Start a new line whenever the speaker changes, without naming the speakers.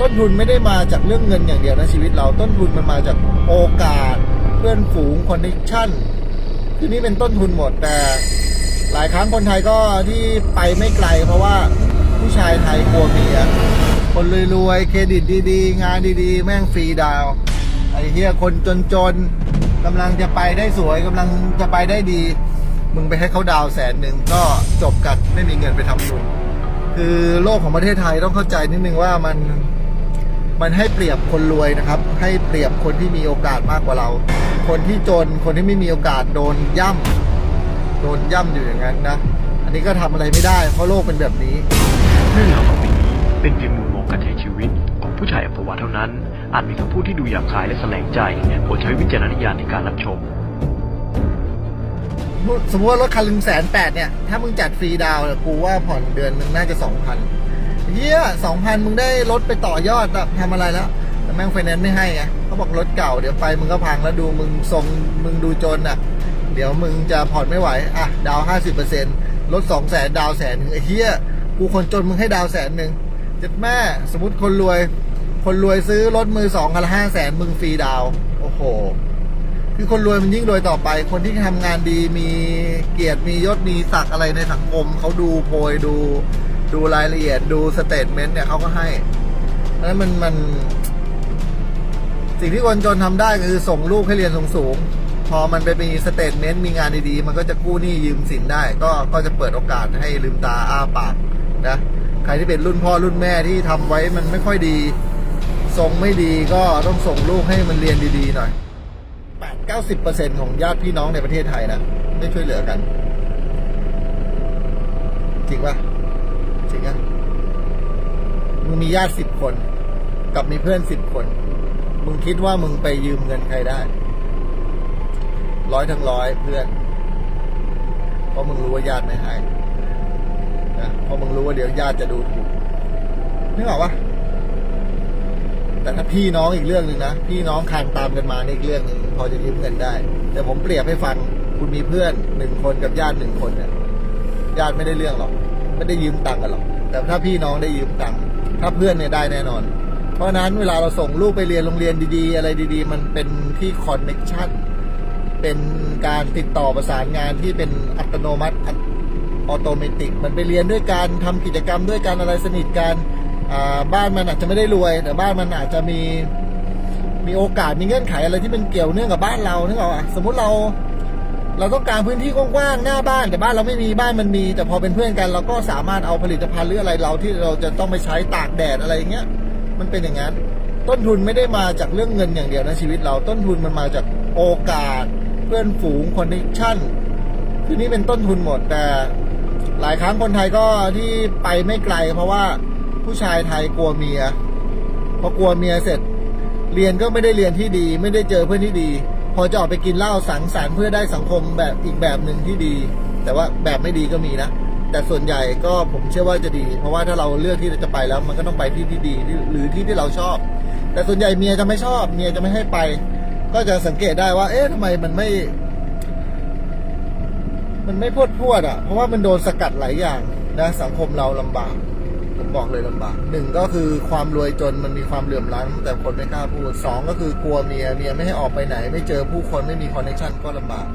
ต้นทุนไม่ได้มาจากเรื่องเงินอย่างเดียวนะชีวิตเราต้นทุนมันมาจากโอกาส เพื่อนฝูงคอนเนคชั่นคือนี่เป็นต้นทุนหมดแต่หลายครั้งคนไทยก็ที่ไปไม่ไกล เพราะว่าผู้ชายไทยกลัวเมียคนรวยๆเครดิตดีๆ งานดีๆ แม่งฟรีดาวไอ้เฮียคนจนๆกำลังจะไปได้สวยกำลังจะไปได้ดี มึงไปให้เขาดาวแสนหนึ่งก็จบกันไม่มีเงินไปทำบุญคือโลกของประเทศไทยต้องเข้าใจนิดนึงว่ามัน มันให้เปรียบคนรวยนะครับ ให้เปรียบคนที่มีโอกาสมากกว่าเรา คนที่จนคนที่ไม่มีโอกาสโดนย่ำโดนย่ำอยู่อย่างนั้นนะ อันนี้ก็ทำอะไรไม่ได้ เพราะโลกเป็นแบบนี้
เรื่องราวต่อไปนี้เป็นเพียงมุมมองการใช้ชีวิตของผู้ชายอัปวาเท่านั้น อาจมีคำพูดที่ดูหยาบคายและแสลงใจโปรดใช้วิจารณญาณในการรับชม
สมมติว่ารถคันหนึ่งแสนแปดเนี่ย ถ้ามึงจัดฟรีดาวน์เนี่ยกูว่าผ่อนเดือนหนึงน่าจะสองพัน เฮียสองพันมึงได้รถไปต่อยอดอะทำอะไรแล้วแต่แม่งไฟแนนซ์ไม่ให้ไงเขาบอกรถเก่าเดี๋ยวไปมึงก็พังแล้วดูมึงทรงมึงดูจนอะ เดี๋ยวมึงจะผ่อนไม่ไหว อะ ดาวห้าสิบเปอร์เซ็นต์ลดสองแสนดาวแสนหนึ่งไอ้เฮียกูคนจนมึงให้ดาวแสนหนึ่งเจ็ดแม่สมมติคนรวย คนรวยซื้อรถมือสองคันละห้าแสนมึงฟรีดาว โอ้โห คือคนรวยมันยิ่งรวยต่อไป คนที่ทำงานดีมีเกียรติมียศมีศักดิ์อะไรในสังคมเขาดูโพยดู ดูรายละเอียดดูสเตทเมนต์เนี่ยเขาก็ให้เพราะฉะนั้นมันมัน สิ่งที่คนจนทำได้คือส่งลูกให้เรียนสูงๆพอมันไปมีสเตทเมนต์มีงานดีๆ มันก็จะกู้หนี้ยืมสินได้ ก็ก็จะเปิดโอกาสให้ลืมตาอ้าปากนะใครที่เป็นรุ่นพ่อรุ่นแม่ที่ทำไว้มันไม่ค่อยดีทรงไม่ดีก็ต้องส่งลูกให้มันเรียนดีๆหน่อยแปดเก้าสิบเปอร์เซ็นของญาติพี่น้องในประเทศไทยนะไม่ช่วยเหลือกัน จริงปะ จริงอะมึงมีญาติสิบคน กับมีเพื่อนสิบคน มึงคิดว่ามึงไปยืมเงินใครได้ ร้อยทั้งร้อยเพื่อน เพราะมึงรู้ว่าญาติไม่ให้นะเพราะมึงรู้ว่าเดี๋ยวญาติจะดูถูกนึกออกปะแต่ถ้าพี่น้องอีกเรื่องหนึ่งนะ พี่น้องคานตามกันมาในอีกเรื่องหนึ่งพอจะยืมเงินได้ แต่ผมเปรียบให้ฟัง คุณมีเพื่อนหนึ่งคนกับญาติหนึ่งคนเนี่ยญาติไม่ได้เรื่องหรอก ไม่ได้ยืมตังค์กันหรอก แต่ถ้าพี่น้องได้ยืมตังค์ถ้าเพื่อนเนี่ยได้แน่นอน เพราะนั้นเวลาเราส่งลูกไปเรียนโรงเรียนดีๆ อะไรดี ๆ มันเป็นที่คอนเน็ชันเป็นการติดต่อประสานงานที่เป็นอัตโนมัติออโตเมติกมันไปเรียนด้วยการทำกิจกรรมด้วยกันอะไรสนิทกันบ้านมันอาจจะไม่ได้รวย แต่บ้านมันอาจจะมีมีโอกาสมีเงื่อนไขอะไรที่มันเกี่ยวเนื่องกับบ้านเรานึกออกอะสมมุติเรา เราต้องการพื้นที่กว้างๆหน้าบ้าน แต่บ้านเราไม่มีบ้านมันมี แต่พอเป็นเพื่อนกัน เราก็สามารถเอาผลิตภัณฑ์หรืออะไรเราที่เราจะต้องไปใช้ตากแดดอะไรอย่างเงี้ย มันเป็นอย่างนั้น ต้นทุนไม่ได้มาจากเรื่องเงินอย่างเดียวนะชีวิตเราต้นทุนมันมาจากโอกาส เพื่อนฝูงคอนเนคชั่นคือนี่เป็นต้นทุนหมดแต่หลายครั้งคนไทยก็ที่ไปไม่ไกล เพราะว่าผู้ชายไทยกลัวเมียพอกลัวเมียเสร็จ เรียนก็ไม่ได้เรียนที่ดี ไม่ได้เจอเพื่อนที่ดี อจะออกไปกินเหล้าสังสรรค์เพื่อได้สังคมแบบอีกแบบหนึ่งที่ดี แต่ว่าแบบไม่ดีก็มีนะแต่ส่วนใหญ่ก็ผมเชื่อว่าจะดี เพราะว่าถ้าเราเลือกที่จะไปแล้ว มันก็ต้องไปที่ที่ดีหรือที่ที่เราชอบ แต่ส่วนใหญ่เมียจะไม่ชอบ เมียจะไม่ให้ไป ก็จะสังเกตได้ว่า เอ๊ะทำไมมันไม่ มันไม่พวดพวดอะ เพราะว่ามันโดนสกัดหลายอย่างนะสังคมเราลำบาก บอกเลยลำบากหนึ่งก็คือความรวยจนมันมีความเหลื่อมล้ำแต่คนไม่กล้าพูดสองก็คือกลัวเมียเมียไม่ให้ออกไปไหน ไม่เจอผู้คนไม่มีคอนเนคชั่นก็ลำบาก